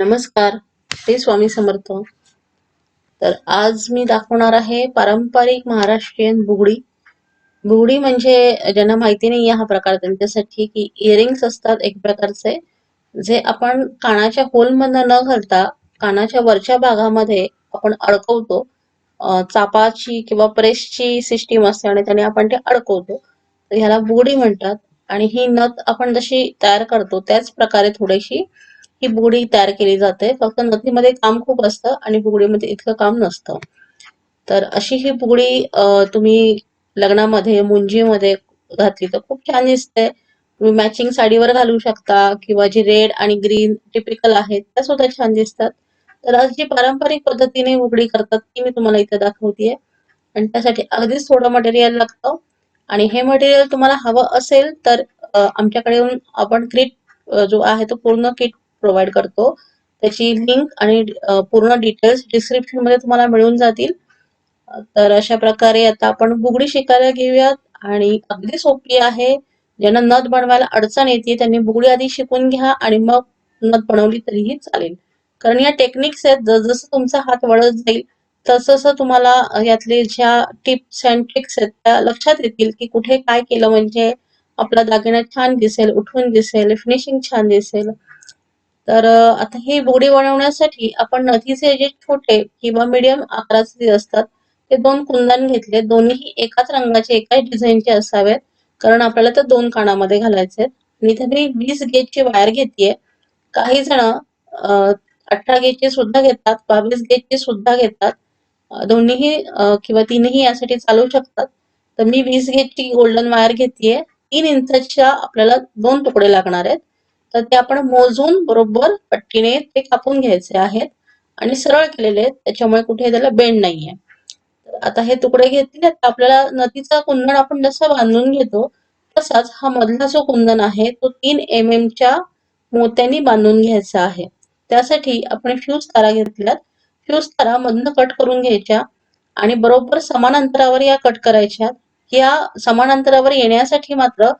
नमस्कार श्री स्वामी समर्थ. तर आज मी दाखवणार आहे पारंपरिक महाराष्ट्रीयन बुगडी. बुगडी म्हणजे ज्यांना माहिती नाही हा प्रकार त्यांच्यासाठी की इयरिंग्स असतात एक प्रकारचे जे आपण कानाच्या होलमधनं न घालता कानाच्या वरच्या भागामध्ये आपण अडकवतो. चापाची किंवा प्रेसची सिस्टीम असते आणि त्याने आपण ते अडकवतो. तर ह्याला बुगडी म्हणतात आणि ही नथ आपण जशी तयार करतो त्याच प्रकारे थोडीशी ही बुगडी तयार केली जाते. फक्त नथीमध्ये काम खूप असतं आणि बुगडीमध्ये इतकं काम नसतं. तर अशी ही बुगडी तुम्ही लग्नामध्ये मुंजीमध्ये घातली तर खूप छान दिसते. तुम्ही मॅचिंग साडीवर घालू शकता किंवा जी रेड आणि ग्रीन टिपिकल आहेत त्या सुद्धा छान दिसतात. तर जी पारंपरिक पद्धतीने बुगडी करतात ती मी तुम्हाला इथे दाखवतेय. आणि त्यासाठी अगदीच थोडं मटेरियल लागतं. आणि हे मटेरियल तुम्हाला हवं असेल तर आमच्याकडे येऊन आपण किट जो आहे तो पूर्ण किट प्रोव्हाइड करतो. त्याची लिंक आणि पूर्ण डिटेल्स डिस्क्रिप्शनमध्ये तुम्हाला मिळून जातील. तर अशा प्रकारे आता आपण बुगडी शिकायला घेऊयात आणि अगदी सोपी आहे. ज्यांना नथ बनवायला अडचण येते त्यांनी बुगडी आधी शिकून घ्या आणि मग नथ बनवली तरीही चालेल. कारण या टेक्निक्स आहेत जसं तुमचा हात वळत जाईल तसं तुम्हाला यातले ज्या टिप्स अँड ट्रिक्स आहेत त्या लक्षात येतील की कुठे काय केलं म्हणजे आपला दागिना छान दिसेल उठून दिसेल फिनिशिंग छान दिसेल. तर आता ही बोडी बनवण्यासाठी आपण नथीचे जे छोटे किंवा मीडियम आकाराचे जे असतात ते दोन कुंदन घेतले. दोन्ही एकाच रंगाचे एकाच डिझाईनचे असावेत. कारण आपल्याला तर दोन कानामध्ये घालायचे आणि इथे मी वीस गेजची वायर घेतेय. काही जण अठरा गेजची सुद्धा घेतात बावीस गेजची सुद्धा घेतात. दोन्हीही किंवा तीनही यासाठी चालू शकतात. तर मी वीस गेजची गोल्डन वायर घेतेय. तीन इंचाच्या आपल्याला दोन तुकडे लागणार आहेत. तर ते आपण मोजून बरोबर पट्टीने ते कापून घ्यायचे आहेत आणि सरळ केलेले आहेत. त्याच्यामुळे कुठे त्याला बेंड नाहीये. आता हे तुकडे घेतले तर आपल्याला नदीचा कुंदन आपण जसा बांधून घेतो तसाच हा मधला जो कुंदन आहे तो तीन एम एम च्या मोत्यांनी बांधून घ्यायचा आहे. त्यासाठी आपण फ्यूज तारा घेतल्यात. फ्यूज तारा मधनं कट करून घ्यायच्या आणि बरोबर समान अंतरावर या कट करायच्या. या समान अंतरावर येण्यासाठी मात्र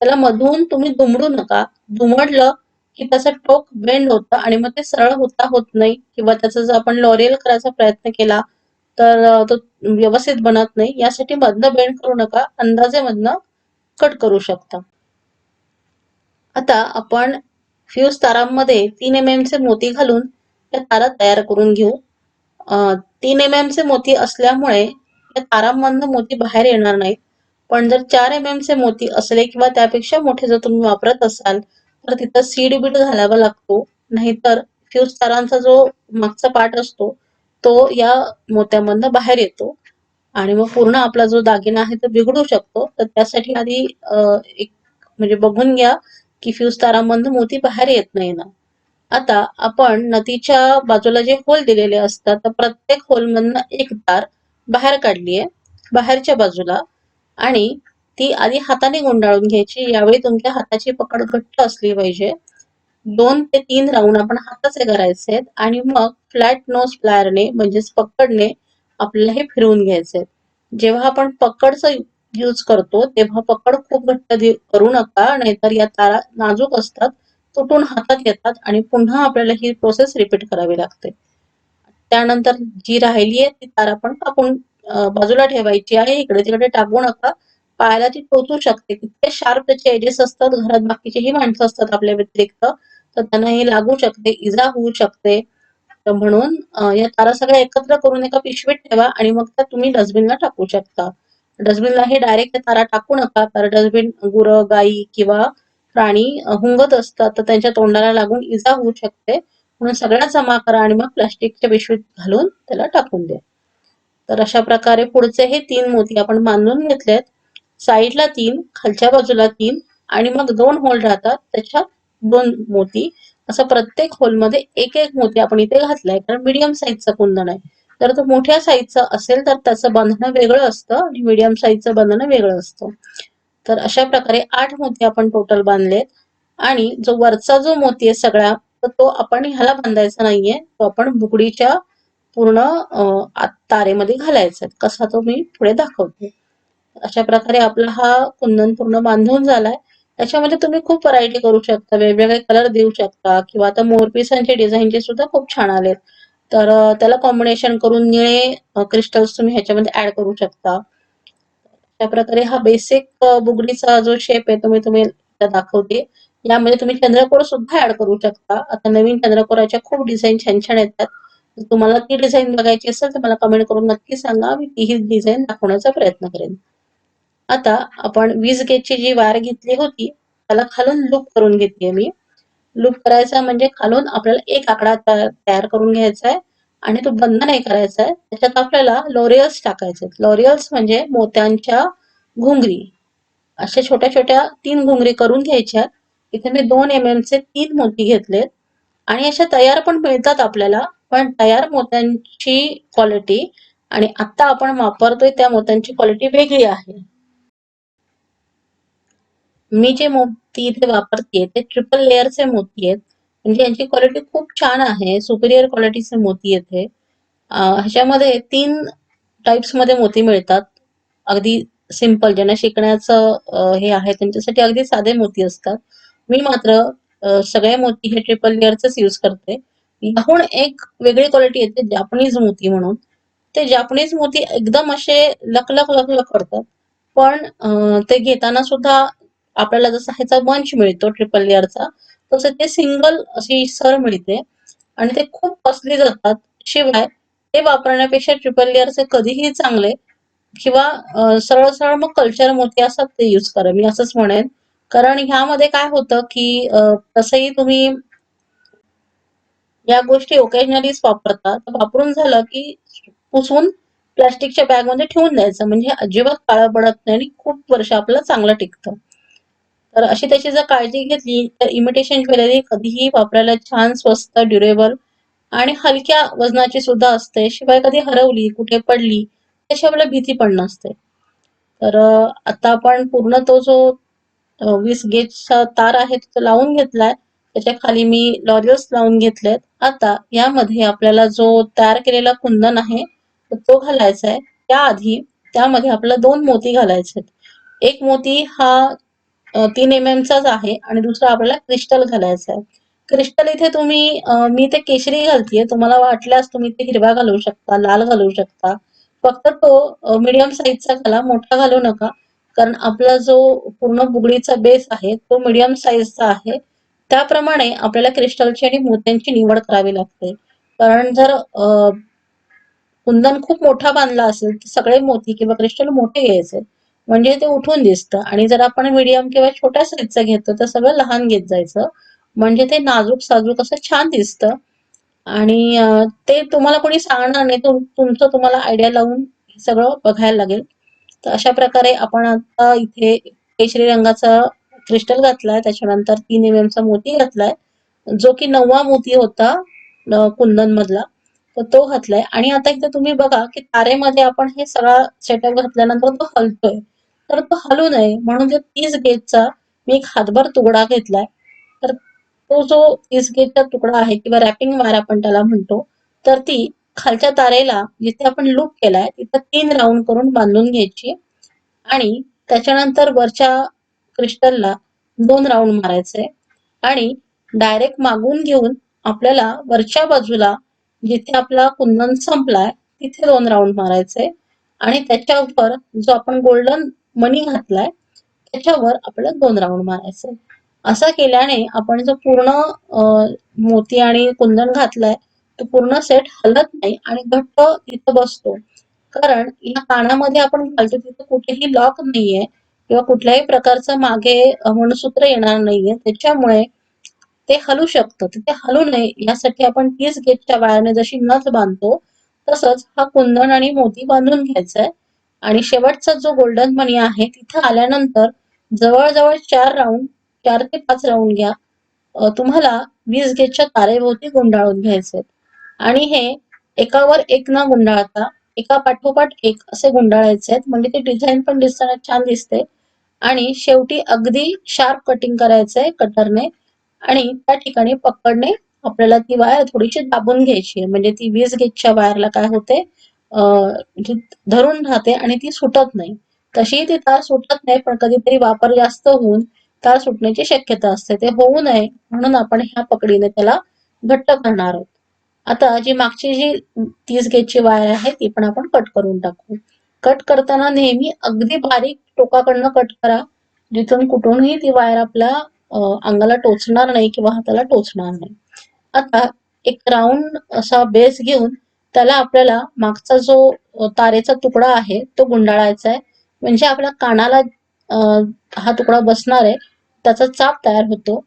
त्याला मधून तुम्ही दुमडू नका. दुमडलं की त्याचं टोक बेंड होतं आणि मग ते सरळ होता होत नाही. किंवा त्याचा जर आपण लॉरियल करायचा प्रयत्न केला तर तो व्यवस्थित बनत नाही. यासाठी मधनं बेंड करू नका. अंदाजे मधनं कट करू शकता. आता आपण फ्यूज तारांमध्ये तीन एम एम चे मोती घालून त्या तारा तयार करून घेऊ. तीन एम एम चे मोती असल्यामुळे या तारांमधनं मोती बाहेर येणार नाहीत. पण जर चार एम एम चे मोती असले किंवा त्यापेक्षा मोठे जर तुम्ही वापरत असाल तर तिथं सीड बीड घालावा लागतो. नाहीतर फ्यूज तारांचा जो मागचा पार्ट असतो तो या मोत्यामधनं बाहेर येतो. आणि मग पूर्ण आपला जो दागिना आहे तो बिघडू शकतो. तर त्यासाठी आधी एक म्हणजे बघून घ्या की फ्यूज तारांमधनं मोती बाहेर येत नाही ना. आता आपण नदीच्या बाजूला जे होल दिलेले असतात तर प्रत्येक होलमधनं एक तार बाहेर काढलीये. बाहेरच्या बाजूला. आणि ती आधी हाताने गुंडाळून घ्यायची. यावेळी तुमच्या हाताची पकड घट्ट असली पाहिजे. दोन ते तीन राऊंड आपण हाताचे करायचे आहेत आणि मग फ्लॅट नोज प्लायरने म्हणजेच पकडने आपल्याला हे फिरवून घ्यायचे जेव्हा आपण पकडचं यूज करतो तेव्हा पकड खूप घट्ट करू नका नाहीतर या तारा नाजूक असतात तुटून हातात येतात आणि पुन्हा आपल्याला ही प्रोसेस रिपीट करावी लागते. त्यानंतर जी राहिली आहे ती तार आपण कापून बाजूला ठेवायची आहे. इकडे तिकडे टाकू नका. पायाला ती टोचू शकते. तितके शार्प त्याचे एजेस असतात. घरात बाकीचेही माणसं असतात आपल्या व्यतिरिक्त. तर त्यांना हे लागू शकते. इजा होऊ शकते. म्हणून या तारा सगळ्या एकत्र करून एका पिशवीत ठेवा आणि मग त्या तुम्ही डस्टबिनला टाकू शकता. डस्टबिनला हे डायरेक्ट तारा टाकू नका. कारण डस्टबिन गुर गाई किंवा प्राणी हुंगत असतात. तर त्यांच्या तोंडाला लागून इजा होऊ शकते. म्हणून सगळ्या जमा करा आणि मग प्लास्टिकच्या पिशवीत घालून त्याला टाकून द्या. तर अशा प्रकारे पुढचे हे तीन मोती आपण बांधून घेतलेत. साईडला तीन खालच्या बाजूला तीन आणि मग दोन होल राहतात. त्याच्यात दोन मोती. असं प्रत्येक होलमध्ये एक एक मोती आपण इथे घातलाय. कारण मीडियम साईजचा कुंदन आहे. जर तो मोठ्या साईजचा असेल तर त्याचं बांधणं वेगळं असतं आणि मीडियम साईजचं बंधन वेगळं असतं. तर अशा प्रकारे आठ मोती आपण टोटल बांधलेत. आणि जो वरचा जो मोती आहे सगळा तर तो आपण ह्याला बांधायचा नाहीये. तो आपण बुकडीच्या पूर्ण तारेमध्ये घालायचा कसा तो मी पुढे दाखवते. अशा प्रकारे आपला हा कुंदन पूर्ण बांधून झालाय. त्याच्यामध्ये तुम्ही खूप व्हरायटी करू शकता. वेगवेगळे कलर देऊ शकता. किंवा आता मोरपिसांचे डिझाईनचे सुद्धा खूप छान आलेत. तर त्याला कॉम्बिनेशन करून निळे क्रिस्टल्स तुम्ही ह्याच्यामध्ये ऍड करू शकता. त्या प्रकारे हा बेसिक बुगडीचा जो शेप आहे तुम्ही तुम्ही दाखवते. यामध्ये तुम्ही चंद्रकोर सुद्धा ऍड करू शकता. आता नवीन चंद्रकोराच्या खूप डिझाईन छान छान येतात. तुम्हाला ती डिझाईन बघायची असेल तर मला कमेंट करून नक्की सांगा. मी तीही डिझाईन दाखवण्याचा प्रयत्न करेन. आता आपण वीज गेजची जी वायर घेतली होती त्याला खालून लूप करून घेतली मी. लूप करायचा म्हणजे खालून आपल्याला एक आकडा तयार करून घ्यायचा आहे आणि तो बंद नाही करायचा आहे. त्याच्यात आपल्याला लॉरियल्स टाकायचे लॉरियल्स म्हणजे मोत्यांच्या घुंगरी. अशा छोट्या छोट्या तीन घुंगरी करून घ्यायच्या इथे मी दोन एम एम चे तीन मोती घेतलेत. आणि अशा तयार पण मिळतात आपल्याला. पण तयार मोत्यांची क्वालिटी आणि आता आपण वापरतोय त्या मोत्यांची क्वालिटी वेगळी आहे. मी जे मोती इथे वापरते ते ट्रिपल लेअरचे मोती आहेत. म्हणजे यांची क्वालिटी खूप छान आहे. सुपिरियर क्वालिटीचे मोती येथे. ह्याच्यामध्ये तीन टाइप्समध्ये मोती मिळतात. अगदी सिंपल ज्यांना शिकण्याचं हे आहे त्यांच्यासाठी अगदी साधे मोती असतात. मी मात्र सगळे मोती हे ट्रिपल लेअरचेच यूज करते. याहून एक वेगळी क्वालिटी येते जापनीज मोती म्हणून. ते जापनीज मोती एकदम असे लकलक लकलक करतात. पण ते घेताना सुद्धा आपल्याला जसा ह्याचा वंश मिळतो ट्रिपल लेअरचा तसं ते सिंगल अशी सर मिळते. आणि ते खूप कॉस्टली जातात. शिवाय ते वापरण्यापेक्षा ट्रिपल लेअरचे कधीही चांगले किंवा सरळ सरळ मग कल्चर मोती असतात ते यूज करा. मी असंच म्हणेन. कारण ह्यामध्ये काय होतं की तसंही तुम्ही या गोष्टी ओकेजनलीच वापरतात वापरून झालं की पुसून प्लास्टिकच्या बॅगमध्ये ठेवून द्यायचं. म्हणजे अजिबात काळं पडत नाही आणि खूप वर्ष आपलं चांगलं टिकतं. तर अशी त्याची जर काळजी घेतली तर इमिटेशन ज्वेलरी कधीही वापरायला छान स्वस्त ड्युरेबल आणि हलक्या वजनाची सुद्धा असते. शिवाय कधी हरवली कुठे पडली त्याची आपल्याला भीती पण नसते. तर आता आपण पूर्ण तो जो वीस गेजचा तार आहे तो लावून घेतलाय. त्याच्याखाली मी लॉरियल्स लावून घेतलेत. आता यामध्ये आपल्याला जो तयार केलेला कुंदन आहे तो घालायचा आहे. त्याआधी त्यामध्ये आपल्याला दोन मोती घालायचे आहेत. एक मोती हा तीन एम एम चाच आहे आणि दुसरा आपल्याला क्रिस्टल घालायचा आहे. क्रिस्टल इथे तुम्ही मी ते केशरी घालतीये. तुम्हाला वाटल्यास तुम्ही ते हिरवा घालू शकता लाल घालू शकता. फक्त तो मीडियम साईजचा घाला मोठा घालू नका. कारण आपला जो पूर्ण बुगडीचा बेस आहे तो मीडियम साईजचा आहे. त्याप्रमाणे आपल्याला क्रिस्टलची आणि मोत्यांची निवड करावी लागते. कारण जर कुंदन खूप मोठा बांधला असेल तर सगळे मोती किंवा क्रिस्टल मोठे घ्यायचे. म्हणजे ते उठून दिसतं. आणि जर आपण मीडियम किंवा छोट्या साईजचं घेतो तर सगळं लहान घेत जायचं. म्हणजे ते नाजूक साजूक असं छान दिसतं. आणि ते तुम्हाला कोणी सांगणार नाही. तुम तुमचं तुम्हाला आयडिया लावून सगळं बघायला लागेल. तर अशा प्रकारे आपण आता इथे केशरी रंगाचा क्रिस्टल घातलाय त्याच्यानंतर तीन एम एमचा मोती घातलाय. जो की नववा मोती होता कुंदन मधला तर तो घातलाय. आणि आता इथे तुम्ही बघा की तारेमध्ये आपण हे सगळा सेटअप घातल्यानंतर तो हलतोय. तर तो हलू नये. म्हणून ते तीस गेजचा मी एक हातभर तुकडा घेतलाय. तर तो जो तीस गेजचा तुकडा आहे किंवा रॅपिंग वायर आपण त्याला म्हणतो तर ती खालच्या तारेला जिथे आपण लूप केलाय तिथं तीन राऊंड करून बांधून घ्यायची. आणि त्याच्यानंतर वरच्या क्रिस्टलला दोन राऊंड मारायचे आणि डायरेक्ट मागून घेऊन आपल्याला वरच्या बाजूला जिथे आपला कुंदन संपलाय तिथे दोन राऊंड मारायचे. आणि त्याच्यावर जो आपण गोल्डन मनी घातलाय त्याच्यावर आपल्याला दोन राऊंड मारायचे. असं केल्याने आपण जो पूर्ण मोती आणि कुंदन घातलाय तो पूर्ण सेट हलत नाही आणि घट्ट तिथं बसतो. कारण या कानामध्ये आपण घालतो तिथं कुठेही लॉक नाहीये. किंवा कुठल्याही प्रकारचं मागे अ, येणार नाहीये. त्याच्यामुळे ते हलू शकतं. ते हलू नये यासाठी आपण तीस गेजच्या वाळ्याने जशी नथ बांधतो तसंच हा कुंदन आणि मोती बांधून घ्यायचा आहे आणि शेवटचा जो गोल्डन मनी आहे तिथं आल्यानंतर जवळजवळ चार राऊंड चार ते पाच राऊंड घ्या. तुम्हाला वीस गेजच्या तारेभोवती गुंडाळून घ्यायचे आणि हे एकावर एक न गुंडाळता एका पाठोपाठ एक असे गुंडाळायचे आहेत म्हणजे ते डिझाईन पण दिसताना छान दिसते. आणि शेवटी अगदी शार्प कटिंग करायचंय कटरने आणि त्या ठिकाणी पकडणे आपल्याला ती वायर थोडीशी दाबून घ्यायची आहे. म्हणजे ती वीज गेजच्या वायरला काय होते? धरून राहते आणि ती सुटत नाही. तशी ती तार सुटत नाही पण कधीतरी वापर जास्त होऊन तार सुटण्याची शक्यता असते. ते होऊ नये म्हणून आपण ह्या पकडीने त्याला घट्ट करणार आहोत. आता जी मागची जी तीस गेजची वायर आहे ती पण आपण कट करून टाकू. कट करताना नेहमी अगदी बारीक टोकाकडनं कट करा. जिथून कुठूनही ती वायर आपल्या अंगाला टोचणार नाही किंवा हाताला टोचणार नाही. आता एक राऊंड असा बेस घेऊन त्याला आपल्याला मागचा जो तारेचा तुकडा आहे तो गुंडाळायचा आहे. म्हणजे आपल्या कानाला हा तुकडा बसणार आहे. त्याचा चाप तयार होतो.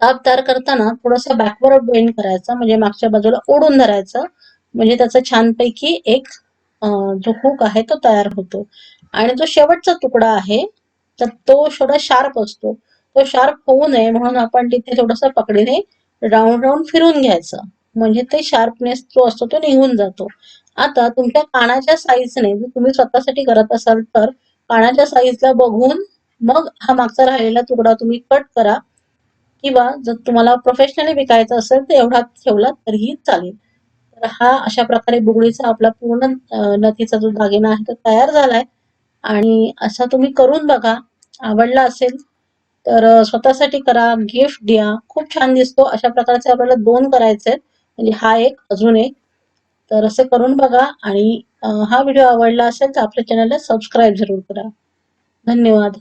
चाप तयार करताना थोडासा बॅकवर्ड बेंड करायचा. म्हणजे मागच्या बाजूला ओढून धरायचं. म्हणजे त्याचा छानपैकी एक जो हुक आहे तो तयार होतो. आणि जो शेवटचा तुकडा आहे तर तो थोडा शार्प असतो. तो शार्प होऊ नये म्हणून आपण तिथे थोडस पकडीने राऊंड राऊंड फिरून घ्यायचं. म्हणजे ते शार्पनेस जो असतो तो निघून जातो. आता तुमच्या कानाच्या साईजने जर तुम्ही स्वतःसाठी करत असाल तर कानाच्या साईजला बघून मग हा मागचा राहिलेला तुकडा तुम्ही कट करा. किंवा जर तुम्हाला प्रोफेशनली विकायचा असेल तर एवढा ठेवला तरीही चालेल. तर हा अशा प्रकारे बुगडीचा आपला पूर्ण नथीचा जो दागिना आहे तो तयार झालाय. आणि असा तुम्ही करून बघा आवडला असेल तर स्वतःसाठी करा गिफ्ट द्या. खूप छान दिसतो. अशा प्रकारचे आपल्याला दोन करायचे म्हणजे हा एक अजून एक. तर असे करून बघा आणि हा व्हिडिओ आवडला असेल तर आपल्या चॅनलला सबस्क्राईब जरूर करा. धन्यवाद.